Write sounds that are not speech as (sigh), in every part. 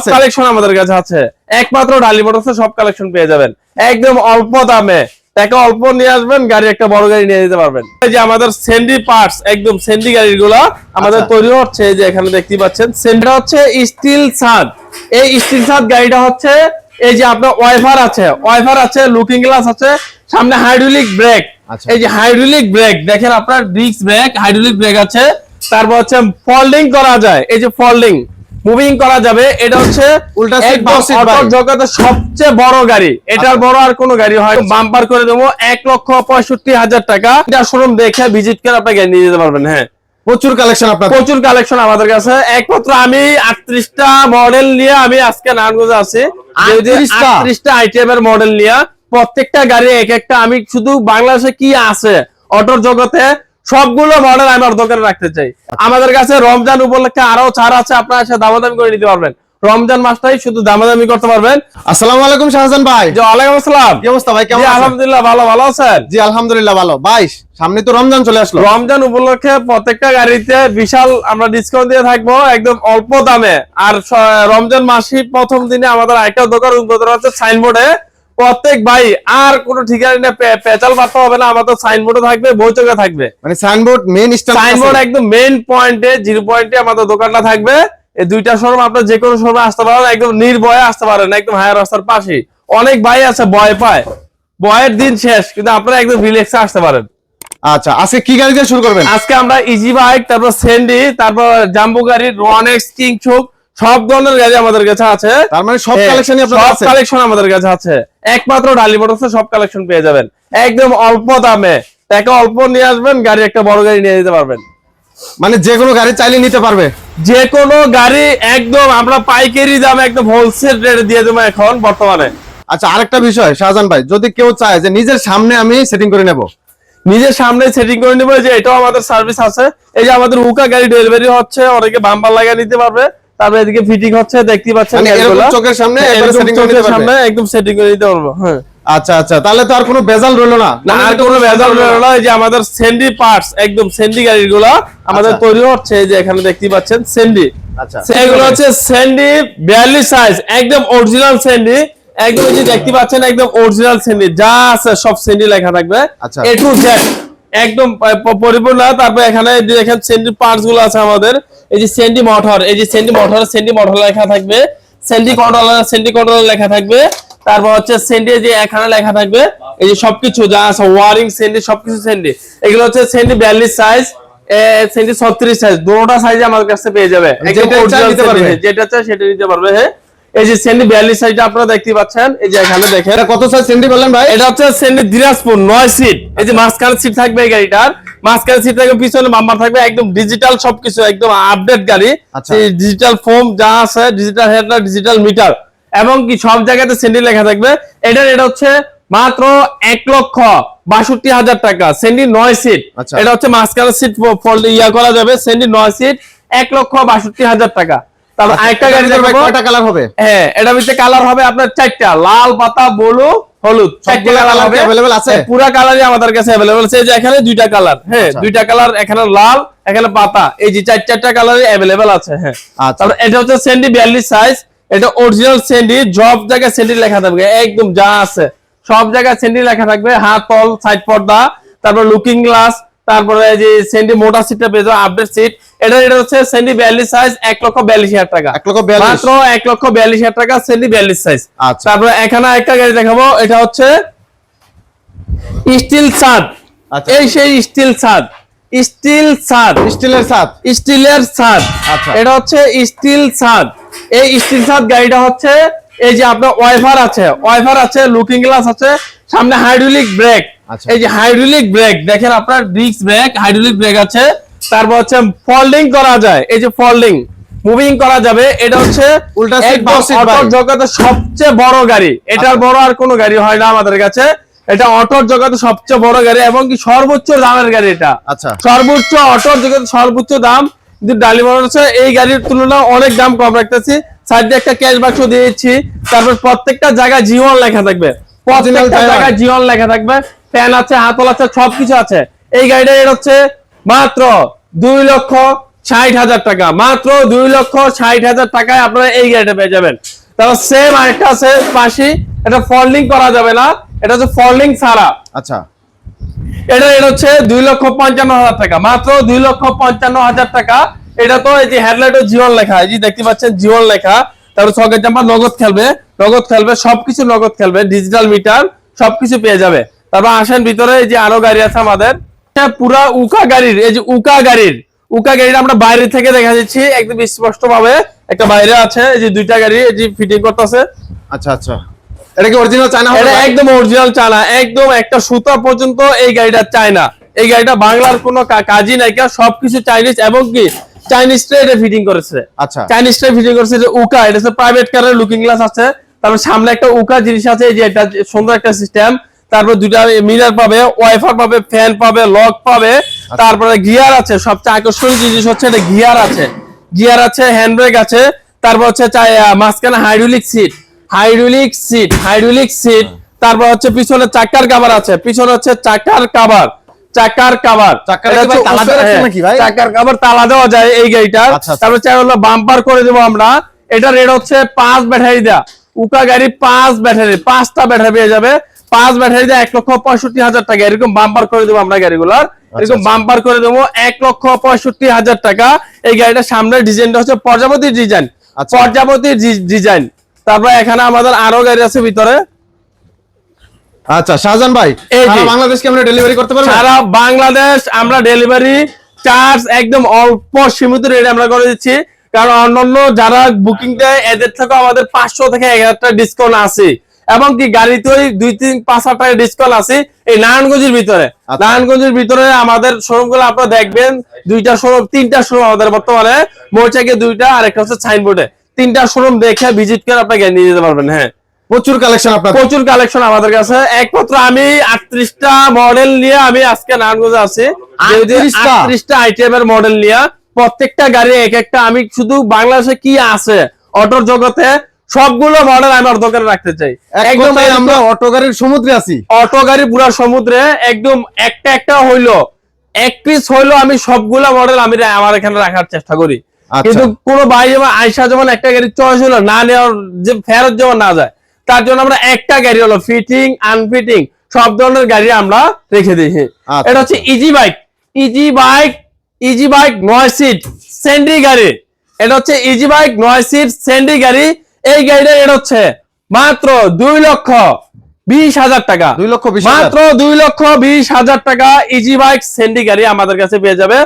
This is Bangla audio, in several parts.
আছে। কালেকশন আমাদের কাছে আছে। একমাত্র ডালি মোটরসে সব কালেকশন পেয়ে যাবেন। একদম অল্প দামে। টাকা অল্প নিয়ে আসবেন গাড়ি একটা বড় গাড়ি নিয়ে যেতে পারবেন। এই যে আমাদের সেন্ডি পার্টস একদম সেন্ডি গাড়িগুলো আমাদের আচ্ছা। তৈরি হচ্ছে যে এখানে দেখতে পাচ্ছেন। সেন্ডা হচ্ছে স্টিল ছাদ এই স্টিল ছাদ গাড়িটা হচ্ছে এই যে আপনার ওয়াইফার আছে। ওয়াইফার আছে লুকিং গ্লাস আছে সামনে হাইড্রোলিক ব্রেক আচ্ছা। এই যে হাইড্রোলিক ব্রেক দেখেন আপনার ডিস্ক ব্রেক হাইড্রোলিক ব্রেক আছে। তারপর হচ্ছে ফোল্ডিং করা যায়। এই যে ফোল্ডিং মুভিং করা যাবে। এটা হচ্ছে উল্টা একদম অটো। জগতের সবচেয়ে বড় গাড়ি। এটার আচ্ছা। বড় আর কোনো গাড়ি হয় বাম্পার করে দেবো এক লক্ষ পঁয়ষট্টি হাজার টাকা। এটা শোরুম দেখে ভিজিট করে আপনি গাড়ি নিয়ে যেতে পারবেন হ্যাঁ। প্রচুর কালেকশন আপনার প্রচুর কালেকশন আমাদের কাছে। একমাত্র আমি আটত্রিশটা মডেল নিয়ে আমি আজকে নারায়ণগঞ্জে আছি। 38 টা? আটত্রিশটা? আইটেমের মডেল নিয়ে প্রত্যেকটা গাড়ি এক একটা। আমি শুধু বাংলাদেশে কি আছে? অটোর জগতে সবগুলো মডেল আমি আমার দোকানে রাখতে চাই। আমাদের কাছে রমজান উপলক্ষে আরও ছাড় আছে আপনারা এসে দামাদামি করে নিতে পারবেন। রমজান মাসটাই শুধু দামাদামি করতে পারবেন। আসসালামু আলাইকুম শাহজাহান ভাই। যে ওয়ালাইকুম আসসালাম। কি অবস্থা ভাই? কেমন আছেন? আলহামদুলিল্লাহ ভালো ভালো আছেন? জি আলহামদুলিল্লাহ ভালো। ভাই সামনে তো রমজান চলে আসলো। রমজান উপলক্ষে প্রত্যেকটা গাড়িতে বিশাল আমরা ডিসকাউন্ট দিয়ে থাকব একদম অল্প দামে। আর রমজান মাসি প্রথম দিনে আমাদের একটা দোকান উদ্বোধন হচ্ছে সাইনবোর্ডে। প্রত্যেক ভাই আর কোনো ঠিকানা পে- পেঁচাল হবে না আমাদের সাইনবোর্ডে থাকবে বৈঠকে থাকবে। মানে সাইনবোর্ড মেইন সাইনবোর্ড একদম মেইন পয়েন্টে জিরো পয়েন্টে আমাদের দোকানটা থাকবে। এই দুইটা শোরুম আপনার যে কোনো শোরুমে আসতে পারেন একদম নির্ভয়ে আসতে পারেন একদম হায়ার রাস্তার পাশে। অনেক ভাই আছে ভয় পায়। ভয়ের দিন শেষ কিন্তু আপনারা একদম রিল্যাক্সে আসতে পারেন। আচ্ছা আজকে কি গাড়ি দিয়ে শুরু করবেন? আজকে আমরা ইজি বাইক তারপর সেন্ডি তারপর জাম্বো গাড়ি রনেক্স কিং চুক সব ধরনের গাড়ি আমাদের কাছে আছে। তার মানে সব হ্যাঁ, কালেকশনই আপনার সব কালেকশন আমাদের কাছে আছে। একমাত্র ডালি মোটরসে সব কালেকশন পেয়ে যাবেন। একদম অল্প দামে। টাকা অল্প নিয়ে আসবেন গাড়ি একটা বড় গাড়ি নিয়ে যেতে পারবেন। মানে যে কোনো গাড়ি চাইলে নিতে পারবে? যে কোনো গাড়ি একদম আমরা পাইকারি দামে একদম হোলসেল রেটে দিয়ে দেবো এখন বর্তমানে। আচ্ছা আরেকটা বিষয় শাহজান ভাই যদি কেউ চায় যে নিজের সামনে আমি সেটিং করে নেব। নিজের সামনে সেটিং করে নেব যে এটাও আমাদের সার্ভিস আছে। এই যে আমাদের উকা গাড়ি ডেলিভারি হচ্ছে অনেকে বাম্পার লাগিয়ে নিতে পারবে। তারপরে এদিকে ফিটিং হচ্ছে দেখতে পাচ্ছেন মানে এরকম চোখের সামনে করে পারবে। একদম সেটিং করে নিতে পারব হ্যাঁ। আচ্ছা আচ্ছা তাহলে তো আর কোনো বেজাল রইল না। না আর কোনো ভেজাল রইল না এই যে আমাদের সেন্ডি পার্টস একদম সেন্ডি গাড়িগুলো আমাদের আচ্ছা। তৈরি হচ্ছে এই যে এখানে দেখতে পাচ্ছেন সেন্ডি আচ্ছা। এগুলো হচ্ছে স্যান্ডি বিয়াল্লিশ সাইজ একদম অরিজিনাল স্যান্ডি একদম যে দেখতে পাচ্ছেন একদম অরিজিনাল স্যান্ডি যা আছে সব স্যান্ডি লেখা থাকবে। আচ্ছা। এ টু জেড একদম পরিপূর্ণ। তারপর এখানে দেখেন স্যান্ডি পার্টসগুলো আছে আমাদের। এই যে স্যান্ডি মোটর এই যে স্যান্ডি মোটর স্যান্ডি মোটর লেখা থাকবে। স্যান্ডি কন্ট্রোলার স্যান্ডি কন্ট্রোলার লেখা থাকবে। তারপর হচ্ছে স্যান্ডি যে এখানে লেখা থাকবে এই যে সবকিছু যা আছে ওয়ারিং স্যান্ডি সবকিছু স্যান্ডি এগুলো হচ্ছে স্যান্ডি বিয়াল্লিশ সাইজ সেন্টি ছত্রিশ সাইজ দুটোটা সাইজে আমাদের কাছে পেয়ে যাবে। যেটা চাই নিতে পারবে। যেটা চাই সেটা নিতে পারবে হ্যাঁ এই যে সেন্টি বিয়াল্লিশ সাইজটা আপনারা দেখতে পাচ্ছেন। এই যে এখানে দেখেন। কত সাইজ সেন্টি বললেন ভাই? এটা হচ্ছে সেন্টি দিনাজপুর নয় সিট এই যে মাঝখানে সিট থাকবে এই গাড়িটার। মাঝখানে সিট থাকবে পিছনে বাম্পার থাকবে একদম ডিজিটাল সবকিছু একদম আপডেট গাড়ি। আচ্ছা। ডিজিটাল ফোম যা আছে ডিজিটাল হেডলাইট ডিজিটাল মিটার এবং কি সব জায়গাতে সেন্টি লেখা থাকবে। এটার এটা হচ্ছে মাত্র এক লক্ষ বাষট্টি হাজার টাকা। সেন্টি নয় সিট আচ্ছা। এটা হচ্ছে মাঝখানে সিট ফোল্ড ইয়া করা যাবে। সেন্টি নয় সিট এক লক্ষ বাষট্টি হাজার টাকা। তারপর আরেকটা গাড়ি কয়টা কালার হবে। হ্যাঁ এটা ভিতরে কালার হবে আপনার চারটা লাল পাতা বলু হলুদ কি available আছে? পুরো কালারই আমাদের কাছে अवेलेबल আছে যে এখানে দুইটা কালার হ্যাঁ আচ্ছা। দুইটা কালার এখানে লাল এখানে পাতা এই যে চার চারটা কালারই अवेलेबल আছে হ্যাঁ আচ্ছা। তারপর এটা হচ্ছে সেন্ডি বিয়াল্লিশ সাইজ এটা অরিজিনাল সেন্ডি সব জায়গায় সেন্ডি লেখা থাকবে একদম যা আছে সব জায়গায় সেন্ডি লেখা থাকবে হাত তল সাইড পর্দা তারপর লুকিং গ্লাস তারপরে এই যে সেন্ডি মোটা সিটটা পেয়ে যাবে আপডেট সিট এটা এটা হচ্ছে সেন্ডি বিয়াল্লিশ সাইজ এক লক্ষ বিয়াল্লিশ হাজার টাকা। এক লক্ষ মাত্র এক লক্ষ বিয়াল্লিশ হাজার টাকা সেন্ডি বিয়াল্লিশ সাইজ আচ্ছা। তারপরে এখানে একটা গাড়ি দেখাবো এটা হচ্ছে স্টিল ছাদ আচ্ছা। এই সেই স্টিল ছাদ স্টিল ছাদ স্টিলের সাথ স্টিলের ছাদ আচ্ছা। এটা হচ্ছে স্টিল ছাদ এই স্টিল ছাদ গাড়িটা হচ্ছে এই যে আপনার ওয়াইফার আছে ওয়াইফার আছে লুকিং গ্লাস আছে সামনে হাইড্রোলিক ব্রেক আচ্ছা। এই যে হাইড্রোলিক ব্রেক দেখেন আপনার ডিস্ক ব্রেক হাইড্রোলিক ব্রেক আছে। তারপর হচ্ছে ফোল্ডিং করা যায়। এই যে ফোল্ডিং মুভিং করা যাবে। এটা হচ্ছে উল্টা seat অটোর। জগতের সবচেয়ে বড় গাড়ি। এটার আচ্ছা। বড় আর কোনো গাড়ি হয় না আমাদের কাছে। এটা অটোর জগতে সবচেয়ে বড় গাড়ি এবং কি সর্বোচ্চ দামের গাড়ি এটা। আচ্ছা। সর্বোচ্চ অটোর জগতে সর্বোচ্চ দাম। কিন্তু ডালি মোটরসে এই গাড়ির তুলনায় অনেক দাম কম রাখতেছি। সাইডে একটা ক্যাশ বাক্স দিয়েছি তারপর প্রত্যেকটা জায়গায় জীবন লেখা থাকবে। প্রত্যেকটা জায়গায় জীবন লেখা থাকবে। ফ্যান আছে হাতল আছে সবকিছু আছে। এই গাড়িটা এর হচ্ছে মাত্র দুই লক্ষ ষাট হাজার টাকা। মাত্র দুই লক্ষ ষাট হাজার টাকায় আপনারা এই গাড়িটা পেয়ে যাবেন। তারপর সেম আরেকটা আছে পাশে। এটা ফল্ডিং করা যাবে না। এটা হচ্ছে ফল্ডিং ছাড়া। আচ্ছা। এটা এটা হচ্ছে দুই লক্ষ পঞ্চান্ন হাজার টাকা। মাত্র দুই লক্ষ পঞ্চান্ন হাজার টাকা। এটা তো এই যে হেডলাইটও জীবন লেখা। এই যে দেখতে পাচ্ছেন জীবন লেখা। তারপর সকেট জাম্পার নগদ খেলবে নগদ খেলবে সবকিছু নগদ খেলবে ডিজিটাল মিটার সবকিছু পেয়ে যাবে। তারপর আসেন ভিতরে এই যে আরও গাড়ি আছে আমাদের। পুরা উকা গাড়ির এই যে উকা গাড়ির। উকা গাড়িটা আমরা বাইরে থেকে দেখা যাচ্ছি একদম স্পষ্ট ভাবে একটা বাইরে আছে। এই যে দুইটা গাড়ি এই যে ফিটিং করতেছে। আচ্ছা আচ্ছা। এটা কি অরিজিনাল চায়না এটা একদম অরিজিনাল চায়না একদম একটা সুতা পর্যন্ত এই গাড়িটা চায়না এই গাড়িটা বাংলার কোনো কাজই নাই সবকিছু চাইনিজ এবং কি চাইনিজ এটা ফিটিং করেছে। আচ্ছা। চাইনিজ ফিটিং করেছে যে উকা এটা হচ্ছে প্রাইভেট কারের লুকিং গ্লাস আছে। তারপর সামনে একটা উকা জিনিস আছে এই যে এটা সুন্দর একটা সিস্টেম তারপর মিরার পাবে ওয়াইফার পাবে ফ্যান পাবে লক পাবে। তারপরে গিয়ার আছে সবচেয়ে আকর্ষণীয় জিনিস হচ্ছে এটা গিয়ার আছে। গিয়ার আছে হ্যান্ড ব্রেক আছে। তারপর হচ্ছে মাঝখানে hydraulic seat hydraulic seat hydraulic seat তারপর হচ্ছে পিছনে চাকার কাভার আছে। পিছনে হচ্ছে চাকার কাভার চাকার কাভার চাকার কি তালা দেওয়া আছে নাকি ভাই? চাকার কাভার তালা দেওয়া যায় এই গাড়িটার। আচ্ছা, আচ্ছা। তারপর চাই হলো বাম্পার করে দেবো আমরা। এটা রেট হচ্ছে পাঁচ ব্যাটারি দেয়া। উকা গাড়ি পাঁচ ব্যাটারি পাঁচটা ব্যাটারি পেয়ে যাবে। পাঁচ ব্যাটারি দেয়া এক লক্ষ পঁয়ষট্টি হাজার টাকা। এরকম বাম্পার করে দেবো আমরা গাড়িগুলার। এরকম আচ্ছা। বাম্পার করে দেবো এক লক্ষ পঁয়ষট্টি হাজার টাকা। এই গাড়িটার সামনের ডিজাইনটা হচ্ছে প্রজাপতির ডিজাইন। প্রজাপতির ডিজাইন তারপর এখানে আমাদের আরও গাড়ি আছে ভিতরে। আচ্ছা শাহজাহান ভাই এই যে। সারা বাংলাদেশকে আমরা ডেলিভারি করতে পারব? সারা বাংলাদেশ আমরা ডেলিভারি চার্জ একদম অল্প সীমিত রেটে আমরা করে দিচ্ছি। কারণ অন্যান্য যারা বুকিং দেয় এদের থেকে আমাদের পাঁচশো থেকে এক হাজার টাকা ডিসকাউন্ট আছে। এবং কি গাড়িতেই দুই তিন পাঁচ হাজার টাকা ডিসকাউন্ট আছে এই নারায়ণগঞ্জের ভিতরে। আচ্ছা। নারায়ণগঞ্জের ভিতরে আমাদের শোরুমগুলো আপনারা দেখবেন দুইটা শোরুম তিনটা শোরুম আমাদের বর্তমানে। মৌচাকে দুইটা আর একটা হচ্ছে সাইনবোর্ডে তিনটা শোরুম দেখে ভিজিট করে আপনাকে নিয়ে যেতে পারবেন হ্যাঁ। প্রচুর কালেকশন আপনার প্রচুর কালেকশন আমাদের কাছে। একমাত্র আমি আটত্রিশটা মডেল নিয়ে আমি আজকে নারায়ণগঞ্জে আছি। 38 আটত্রিশটা আইটেম এর মডেল নিয়ে প্রত্যেকটা গাড়ি এক একটা। আমি শুধু বাংলাদেশে কি আছে অটোর জগতে সবগুলো মডেল আমি আমার দোকানে রাখতে চাই। একদম একদম আমরা অটো গাড়ির সমুদ্রে আছি। অটো গাড়ি পুরা সমুদ্রে একদম একটা একটা হইল। এক পিস হইল আমি সবগুলা মডেল আমি আমার এখানে রাখার চেষ্টা করি। আচ্ছা। কিন্তু কোনো ভাই যেমন আয়সা যেমন একটা গাড়ি চয়েস হলো না নেওয়ার যে ফেরত যেমন না যায় তার জন্য আমরা একটা গাড়ি হলো ফিটিং আনফিটিং সব ধরনের গাড়ি আমরা রেখে দিই আচ্ছা, এটা হচ্ছে easy bike easy bike easy bike নয় সিট স্যান্ডি গাড়ি। এটা হচ্ছে ইজি বাইক নয় সিট স্যান্ডি গাড়ি। এই গাড়িটা এটা হচ্ছে মাত্র দুই লক্ষ বিশ হাজার টাকা। দুই লক্ষ বিশ মাত্র দুই লক্ষ বিশ হাজার টাকা ইজি বাইক স্যান্ডি গাড়ি আমাদের কাছে পেয়ে যাবে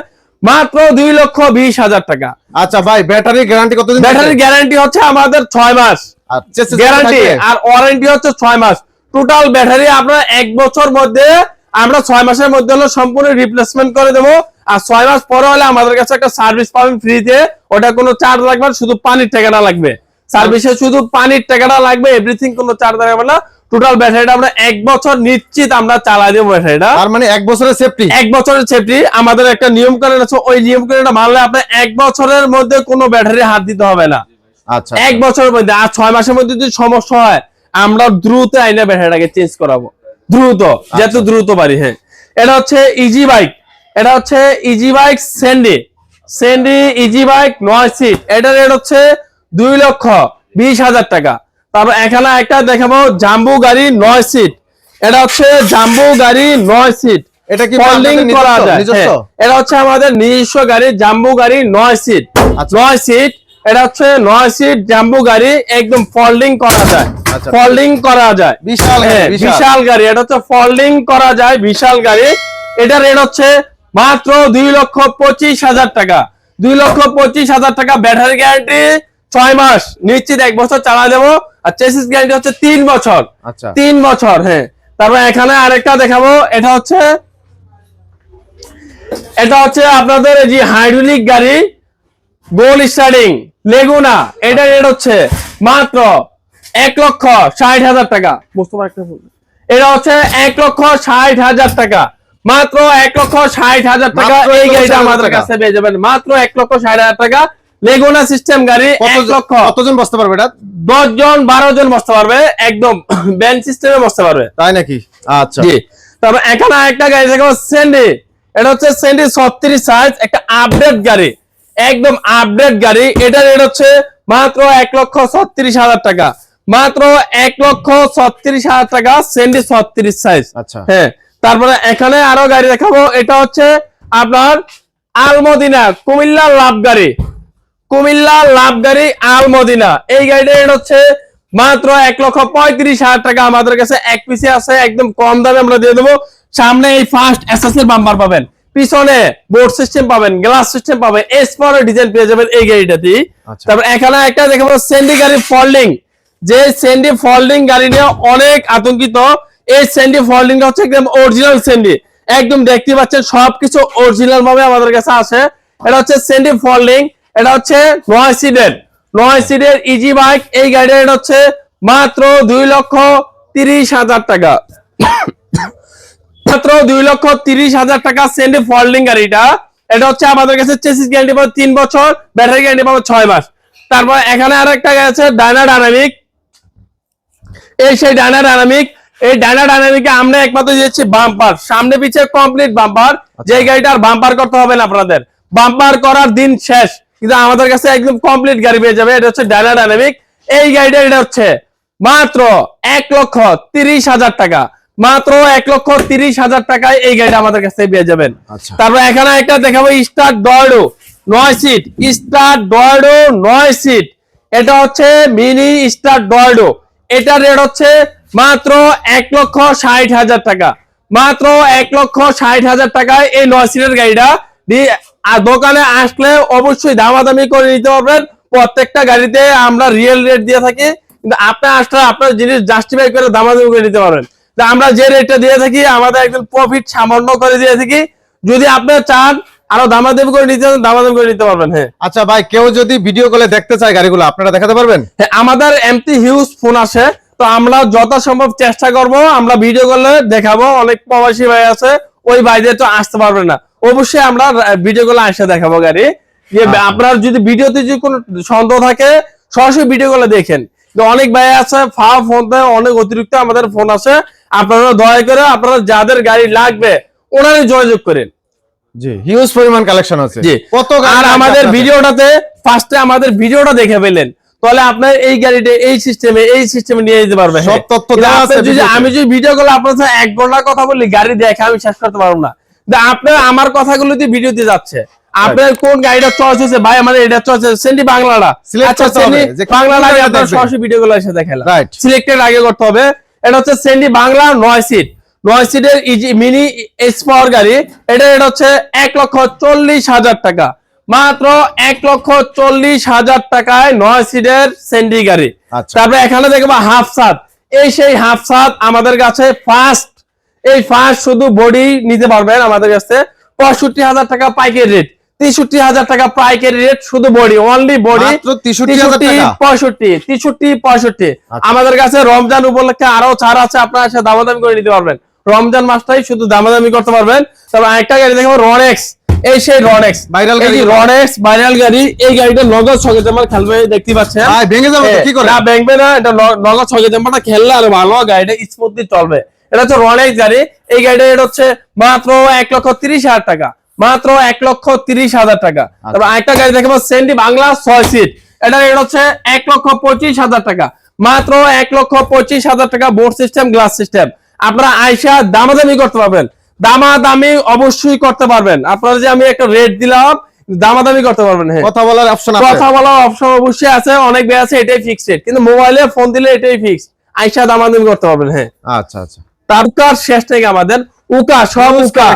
মাত্র দুই লক্ষ বিশ হাজার টাকা। আচ্ছা ভাই ব্যাটারি গ্যারান্টি কত ব্যাটারির গ্যারান্টি হচ্ছে আমাদের ছয় মাস। গ্যারান্টি। আর ওয়ারেন্টি হচ্ছে ছয় মাস। টোটাল ব্যাটারি আপনার এক বছর মধ্যে আমরা ছয় মাসের মধ্যে হলো সম্পূর্ণ রিপ্লেসমেন্ট করে দেবো। আর ছয় মাস পরে হলে আমাদের কাছে একটা সার্ভিস পাবেন ফ্রিতে ওটা কোনো চার্জ লাগবে শুধু পানির টাকাটা লাগবে। সার্ভিসে শুধু পানির টাকাটা লাগবে এভরিথিং কোনো চার্জ লাগবে না। টোটাল ব্যাটারিটা আমরা এক বছর নিশ্চিত আমরা চালাই দেবো ব্যাটারিটা তার মানে এক বছরের সেফটি এক বছরের সেফটি আমাদের একটা নিয়ম আছে ওই নিয়ম মানলে আপনার এক বছরের মধ্যে কোনো ব্যাটারি হাত দিতে হবে না। আচ্ছা এক বছরের মধ্যে আর ছয় মাসের মধ্যে যদি সমস্যা হয় আমরা দ্রুত আইনে ব্যাটারিটাকে চেঞ্জ করাবো। দ্রুত যত দ্রুত পারি হ্যাঁ। এটা হচ্ছে ইজি বাইক এটা হচ্ছে easy bike Sandy Sandy easy bike নয় সিট এটা রেট হচ্ছে দুই লক্ষ বিশ হাজার টাকা। তারপর এখানে একটা দেখাবো জাম্বু গাড়ি নয় সিট এটা হচ্ছে জাম্বু গাড়ি নয় সিট এটা কি ফোল্ডিং করা যায় হ্যাঁ। এটা হচ্ছে আমাদের নিজস্ব গাড়ি জাম্বু গাড়ি নয় সিট আচ্ছা। নয় সিট এটা হচ্ছে নয় সিট জাম্বু গাড়ি একদম ফোল্ডিং করা যায়। আচ্ছা। ফোল্ডিং করা যায়। বিশাল হ্যাঁ, বিশাল। বিশাল গাড়ি এটা হচ্ছে ফোল্ডিং করা যায় বিশাল গাড়ি। এটা রেট হচ্ছে মাত্র দুই লক্ষ পঁচিশ হাজার টাকা। দুই লক্ষ পঁচিশ হাজার টাকা ব্যাটারি গ্যারান্টি ছয় মাস। নিশ্চিত এক বছর চালা দেবো। আর চেসিস গ্যারান্টি হচ্ছে তিন বছর। আচ্ছা। তিন বছর হ্যাঁ। তারপর এখানে আরেকটা দেখাবো। এটা হচ্ছে এটা হচ্ছে আপনাদের এই যে হাইড্রোলিক গাড়ি। গোল স্টার্টিং লেগুনা এটা রেট হচ্ছে মাত্র এক লক্ষ ষাট হাজার টাকা। বুঝতে পারছেন এটা হচ্ছে এক লক্ষ ষাট হাজার টাকা। মাত্র এক লক্ষ ষাট হাজার টাকা এই গাড়িটা আমাদের কাছে পেয়ে যাবেন। মাত্র এক লক্ষ ষাট হাজার টাকা লেগুনা সিস্টেম গাড়ি এক কতজন- লক্ষ। কতজন বসতে পারবে এটা? দশ জন বারো জন বসতে পারবে একদম (coughs) ব্যান্ড সিস্টেমে বসতে পারবে। তাই নাকি? আচ্ছা। জি। তারপর এখানে একটা গাড়ি দেখো সেন্ডি এটা হচ্ছে সেন্ডি ছত্রিশ সাইজ একটা আপডেট গাড়ি। একদম আপডেট গাড়ি। এটা রেট হচ্ছে মাত্র এক লক্ষ ছত্রিশ হাজার টাকা। মাত্র এক লক্ষ ছত্রিশ হাজার টাকা সেন্ডি ছত্রিশ সাইজ আচ্ছা। হ্যাঁ তারপরে এখানে আরও গাড়ি দেখাবো। এটা হচ্ছে আপনার আলমদিনা কুমিল্লা লাভ গাড়ি। কুমিল্লা লাভ গাড়ি আলমদিনা। এই গাড়িটা রেট হচ্ছে মাত্র এক লক্ষ পঁয়ত্রিশ হাজার টাকা। আমাদের কাছে এক পিসে আছে একদম কম দামে আমরা দিয়ে দেবো। সামনে এই ফার্স্ট এসএস এর বাম্পার পাবেন। পিছনে বোর্ড সিস্টেম পাবেন গ্লাস সিস্টেম পাবেন এস পরের ডিজাইন পেয়ে যাবেন এই গাড়িটাতে আচ্ছা। তারপর এখানে একটা দেখাবো সেন্ডি গাড়ি ফোল্ডিং যে সেন্ডি ফোল্ডিং গাড়ি নিয়ে অনেক আতঙ্কিত এই সেন্ডি ফোল্ডিংটা হচ্ছে একদম অরিজিনাল সেন্ডি একদম দেখতে পাচ্ছেন সবকিছু অরিজিনাল ভাবে আমাদের কাছে আছে। এটা হচ্ছে সেন্ডি ফোল্ডিং এটা হচ্ছে নয় সিটের নয় সিটের ইজি বাইক এই গাড়িটা এটা হচ্ছে মাত্র দুই লক্ষ তিরিশ হাজার টাকা। মাত্র দুই লক্ষ তিরিশ হাজার টাকা সেন্ডি ফোল্ডিং গাড়িটা। এটা হচ্ছে আমাদের কাছে চেসিস গ্যারান্টি পাবে তিন বছর ব্যাটারি গ্যারান্টি পাবে ছয় মাস। তারপর এখানে আরেকটা গাড়ি আছে ডায়না ডায়নামিক এই সেই ডায়না ডায়নামিক এই ডায়না ডায়নামিকে আমরা একমাত্র দিয়েছি বাম্পার সামনে পিছে কমপ্লিট বাম্পার যে গাড়িটার বাম্পার করতে হবে না আপনাদের। বাম্পার করার দিন শেষ। কিন্তু আমাদের কাছে একদম কমপ্লিট গাড়ি পেয়ে যাবে। এটা হচ্ছে ডায়না ডায়নামিক এই গাড়িটা এটা হচ্ছে মাত্র এক লক্ষ তিরিশ হাজার টাকা। মাত্র এক লক্ষ তিরিশ হাজার টাকায় এই গাড়িটা আমাদের কাছে পেয়ে যাবেন। আচ্ছা। তারপর এখানে একটা দেখাবো স্টার ডয়ডো নয় সিট স্টার ডয়ডো নয় সিট এটা হচ্ছে মিনি স্টার ডয়ডো এটা রেট হচ্ছে মাত্র এক লক্ষ ষাট হাজার টাকা। মাত্র এক লক্ষ ষাট হাজার টাকায় এই নয় সিটের গাড়িটা আর দোকানে আসলে অবশ্যই দামাদামি করে নিতে পারবেন। প্রত্যেকটা গাড়িতে আমরা রিয়েল রেট দিয়ে থাকি। কিন্তু আপনি আসলে আপনার জিনিস জাস্টিফাই করে দামাদামি করে নিতে পারবেন। আমরা যে রেটটা দিয়ে থাকি আমাদের একদম প্রফিট সামান্য করে দিয়ে থাকি। যদি আপনি চান আরও দামাদামি করে নিতে দামাদামি করে নিতে পারবেন হ্যাঁ। আচ্ছা ভাই কেউ যদি ভিডিও কলে দেখতে চায় গাড়িগুলো আপনারা দেখাতে পারবেন? হ্যাঁ, আমাদের এমটি হিউজ ফোন আসে তো আমরা যথাসম্ভব চেষ্টা করব আমরা ভিডিও কলে দেখাবো অনেক প্রবাসী ভাই আছে ওই ভাইদের তো আসতে পারবে না। অবশ্যই আমরা ভিডিও কলে আসে দেখাবো গাড়ি। যে আচ্ছা। আপনার যদি ভিডিওতে যদি কোনো সন্দেহ থাকে সরাসরি ভিডিও করলে দেখেন। অনেক ভাই আছে ফা ফোন অনেক অতিরিক্ত আমাদের ফোন আসে আপনারা দয়া করে আপনারা যাদের গাড়ি লাগবে ওনারই যোগাযোগ করেন। জি হিউজ পরিমাণ কালেকশন আছে। জি। কত আর আমাদের ভিডিওটাতে ফার্স্টে আমাদের ভিডিওটা দেখে ফেলেন তাহলে আপনার এই গাড়িটা এই সিস্টেমে এই সিস্টেমে নিয়ে যেতে পারবে। সব। তথ্য দেওয়া আছে যদি আমি যদি ভিডিও করলে আপনার সাথে এক ঘণ্টা কথা বলি গাড়ি দেখে আমি শেষ করতে পারব না। আপনার আমার কথাগুলো দিয়ে ভিডিওতে যাচ্ছে। আপনার কোন গাড়িটা চয়েস হয়েছে? ভাই আমাদের এটা চয়েস হয়েছে বাংলাটা আচ্ছা করতে হবে, সেন্ডি যে বাংলা কোন লাগে গাড়িটা আপনার সরাসরি ভিডিওগুলো এসে দেখালাম. সিলেক্টেড আগে করতে হবে। এটা হচ্ছে সেন্ডি বাংলা নয় সিট নয় সিটের ইজি মিনি গাড়ি এটা এটা হচ্ছে এক লক্ষ চল্লিশ হাজার টাকা। মাত্র এক লক্ষ চল্লিশ হাজার টাকায় নয় সিটের সেন্ডি গাড়ি। আচ্ছা। তারপরে এখানে দেখব হাফ সাত। এই সেই হাফ সাত আমাদের কাছে ফার্স্ট এই ফার্স্ট শুধু বডি নিতে পারবেন আমাদের কাছে। পঁয়ষট্টি হাজার টাকা পাইকারি রেট তেষট্টি হাজার টাকা পাইকারি রেট শুধু বডি অনলি বডি মাত্র 63,000 টাকা? পঁয়ষট্টি তেষট্টি পঁয়ষট্টি। আচ্ছা। আমাদের কাছে রমজান উপলক্ষে আরও ছাড় আছে আপনারা এসে দামাদামি করে নিতে পারবেন। রমজান মাসটাই শুধু দামাদামি করতে পারবেন। তবে আরেকটা গাড়ি দেখো রনেক্স এই সেই রনেক্স Viral গাড়ি। রনেক্স ভাইরাল গাড়ি এই গাড়িটা নগদ ছকে জামার খেলবে দেখতে পাচ্ছেন। ভেঙে যাবে তো, কি করে? না ব্যাংবে না এটা নগদ ছকে জামাটা খেললে আরও ভালো গাড়িটা স্মুথলি চলবে। এটা হচ্ছে রনেক্স গাড়ি এই গাড়িটা এটা হচ্ছে মাত্র এক লক্ষ তিরিশ হাজার টাকা। মাত্র এক লক্ষ তিরিশ হাজার টাকা। তারপর আরেকটা গাড়ি দেখাবো সেন্ডি বাংলা ছয় সিট এটা রেট হচ্ছে এক লক্ষ পঁচিশ হাজার টাকা। মাত্র এক লক্ষ পঁচিশ হাজার টাকা বোর্ড সিস্টেম গ্লাস সিস্টেম আপনারা আইসা দামাদামি করতে পারবেন। দামাদামি অবশ্যই করতে পারবেন। আপনারা যে আমি একটা রেট দিলাম দামাদামি করতে পারবেন হ্যাঁ। কথা বলার অপশন আছে। কথা বলার অপশন অবশ্যই আছে। অনেক বে আছে এটাই ফিক্সড রেট কিন্তু মোবাইলে ফোন দিলে এটাই ফিক্সড আইসা দামাদামি করতে পারবেন হ্যাঁ। আচ্ছা আচ্ছা। তারকার শেষ থেকে আমাদের উকা সব উকা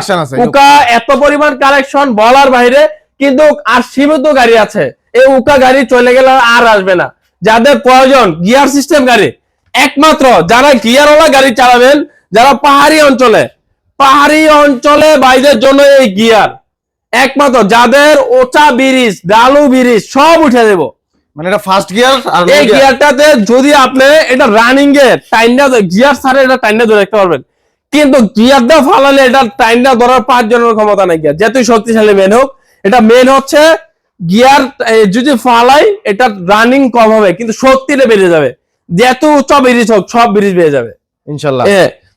উকা এত পরিমাণ কালেকশন বলার বাইরে কিন্তু আর সীমিত গাড়ি আছে। এই উকা গাড়ি চলে গেলে আর আসবে না। যাদের প্রয়োজন গিয়ার সিস্টেম গাড়ি একমাত্র যারা গিয়ারওয়ালা গাড়ি চালাবেন যারা পাহাড়ি অঞ্চলে পাহাড়ি অঞ্চলে বাইদের জন্য এই গিয়ার একমাত্র যাদের ওচা ব্রিজ ডালু ব্রিজ সব উঠে দেবো। মানে এটা ফার্স্ট গিয়ার আর এই গিয়ারটাতে যদি আপনি এটা রানিং এ টাইনটা গিয়ার ছাড়া এটা টাইনটা ধরে রাখতে পারবেন। কিন্তু গিয়ারটা ফালালে এটা টাইনটা ধরার পাঁচ জনের ক্ষমতা নাই গিয়ার। যতই শক্তিশালী মেন হোক এটা মেন হচ্ছে গিয়ার যদি ফালাই এটা রানিং কম হবে কিন্তু শক্তিটা বেড়ে যাবে। যত উচ্চ ব্রিজ হোক সব ব্রিজ বেড়ে যাবে। ইনশাল্লাহ।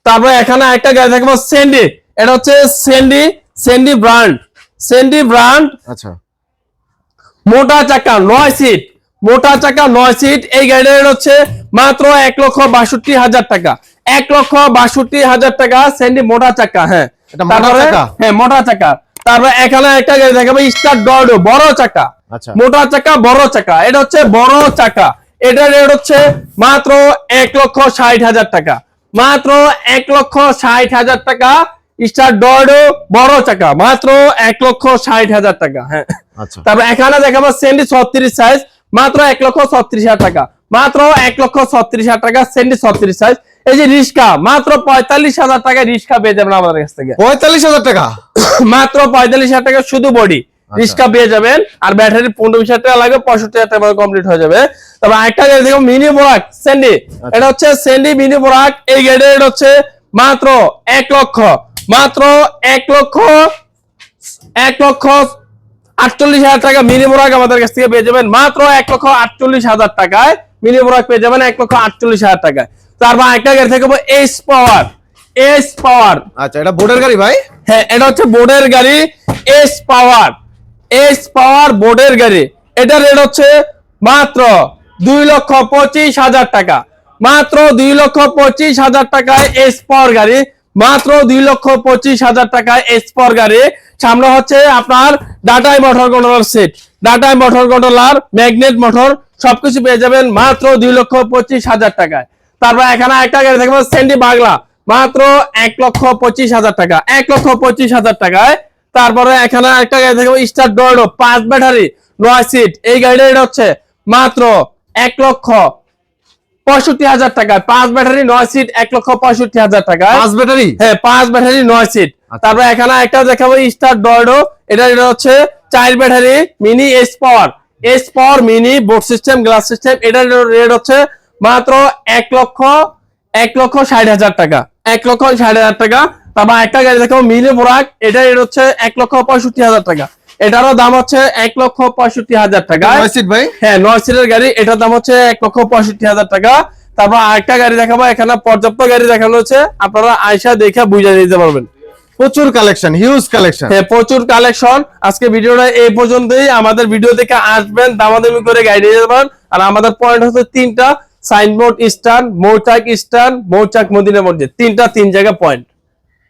তারপরে এখানে একটা গাড়ি দেখব সেন্ডি এটা হচ্ছে সেন্ডি সেন্ডি ব্র্যান্ড সেন্ডি ব্র্যান্ড আচ্ছা। মোটা চাকা নয় সিট মোটা চাকা নয় সিট এই গাড়ির রেট হচ্ছে মাত্র এক লক্ষ বাষট্টি হাজার টাকা। এক লক্ষ বাষট্টি হাজার টাকা স্যান্ডি মোটা চাকা হ্যাঁ। মোটা তারপরে- চাকা? হ্যাঁ মোটা চাকা। তারপরে এখানে একটা গাড়ি দেখাবো স্টার ডর্ডো বড় চাকা। আচ্ছা। মোটা চাকা বড় চাকা। এটা হচ্ছে বড় চাকা। এটা রেট হচ্ছে মাত্র এক লক্ষ ষাট হাজার টাকা। মাত্র এক লক্ষ ষাট হাজার টাকা স্টার ডর্ডো বড় চাকা। মাত্র এক লক্ষ ষাট হাজার টাকা হ্যাঁ। আচ্ছা। তারপর এখানে দেখাবো সেন্ডি ছত্রিশ সাইজ মাত্র এক লক্ষ ছত্রিশ হাজার টাকা। মাত্র এক লক্ষ ছত্রিশ হাজার টাকা সেন্ডি ছত্রিশ সাইজ এই যে রিক্সা মাত্র পঁয়তাল্লিশ হাজার টাকায় রিক্সা পেয়ে যাবেন আমাদের কাছ থেকে। পঁয়তাল্লিশ হাজার টাকা? (coughs) মাত্র পঁয়তাল্লিশ হাজার টাকা শুধু বডি রিক্সা পেয়ে যাবেন আর ব্যাটারি পনেরো বিশ হাজার টাকা লাগবে পঁয়ষট্টি হাজার টাকা কমপ্লিট হয়ে যাবে। তবে আরেকটা গাড়ি দেখো মিনি বোরাক স্যান্ডি এটা হচ্ছে স্যান্ডি মিনি বোরাক এই গাড়ির রেট হচ্ছে মাত্র এক লক্ষ মাত্র এক লক্ষ এক লক্ষ আটচল্লিশ হাজার টাকা মিনি বোরাক আমাদের কাছ থেকে পেয়ে যাবেন। মাত্র এক লক্ষ আটচল্লিশ হাজার টাকায় মিনি বোরাক পেয়ে যাবেন এক লক্ষ আটচল্লিশ হাজার টাকায়। তারপর একটা গাড়ি থেকে এস পাওয়ার এস পাওয়ার আচ্ছা এটা বোর্ডের গাড়ি ভাই? হ্যাঁ এটা হচ্ছে বোর্ডের গাড়ি এস পাওয়ার এস পাওয়ার বোর্ডের গাড়ি। এটা রেট হচ্ছে মাত্র দুই লক্ষ পঁচিশ হাজার টাকা। মাত্র দুই লক্ষ পঁচিশ হাজার টাকায় এস পাওয়ার গাড়ি। মাত্র দুই লক্ষ পঁচিশ হাজার টাকায় এস পাওয়ার গাড়ি। সামনে হচ্ছে আপনার ডাটাই মোটর কন্ট্রোলার সেট ডাটাই মোটর কন্ট্রোলার ম্যাগনেট মোটর সবকিছু পেয়ে যাবেন মাত্র দুই লক্ষ পঁচিশ হাজার টাকায়। তারপর এখানে একটা গাড়ি দেখব সেন্ডি বাংলা মাত্র এক লক্ষ পঁচিশ হাজার টাকা এক লক্ষ পঁচিশ হাজার টাকায়। তারপরে এখানে একটা গাড়ি দেখব স্টার ডোরো পাঁচ ব্যাটারি নয় সিট এই গাড়িটা এটা হচ্ছে মাত্র এক লক্ষ পঁয়ষট্টি হাজার টাকায়। পাঁচ ব্যাটারি নয় সিট এক লক্ষ পঁয়ষট্টি হাজার টাকায়। পাঁচ ব্যাটারি? হ্যাঁ পাঁচ ব্যাটারি নয় সিট। তারপরে এখানে একটা দেখাবো স্টার ডর্ডো এটা এটা হচ্ছে চার battery mini S power S power mini board system glass system এটার রেট হচ্ছে মাত্র এক লক্ষ এক লক্ষ ষাট হাজার টাকা। এক লক্ষ ষাট হাজার টাকা। তারপর একটা গাড়ি দেখাবো মিনি বোরাক এটা রেট হচ্ছে এক লক্ষ পঁয়ষট্টি হাজার টাকা। এটারও দাম হচ্ছে এক লক্ষ পঁয়ষট্টি হাজার টাকা। নয় সিট ভাই? হ্যাঁ নয় সিটের গাড়ি এটার দাম হচ্ছে এক লক্ষ পঁয়ষট্টি হাজার টাকা। তারপর আরেকটা গাড়ি দেখাবো এখানে পর্যাপ্ত গাড়ি দেখানো হচ্ছে। আপনারা আয়সা দেখে বুঝে নিতে পারবেন। প্রচুর কালেকশন হিউজ কালেকশন হ্যাঁ প্রচুর কালেকশন আজকে ভিডিওটা এই পর্যন্তই। আমাদের ভিডিও থেকে আসবেন, দামাদামি করে গাইড নিয়ে যাবেন। আর আমাদের পয়েন্ট হচ্ছে তিনটা signboard Eastern Mouchak Eastern Mouchak Madina মসজিদ। তিনটা, তিন জায়গা পয়েন্ট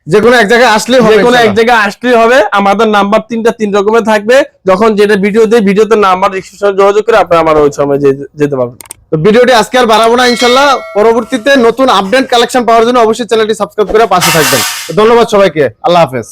যে কোনো এক জায়গায় আসলে হবে কোনো এক জায়গায় আসলেই হবে। আমাদের নাম্বার তিনটা তিন রকমের থাকবে। যখন যেটা ভিডিও দেয় ভিডিওতে নাম্বার ডিসক্রিপশন যোগাযোগ করে আপনারা আমার ওই সময় যেতে পারবেন। তো ভিডিওটি আজকে আর বাড়াবো না ইনশাল্লাহ। পরবর্তীতে নতুন আপডেট কালেকশন পাওয়ার জন্য অবশ্যই চ্যানেলটি সাবস্ক্রাইব করে পাশে থাকবেন। ধন্যবাদ সবাইকে। আল্লাহ হাফেজ।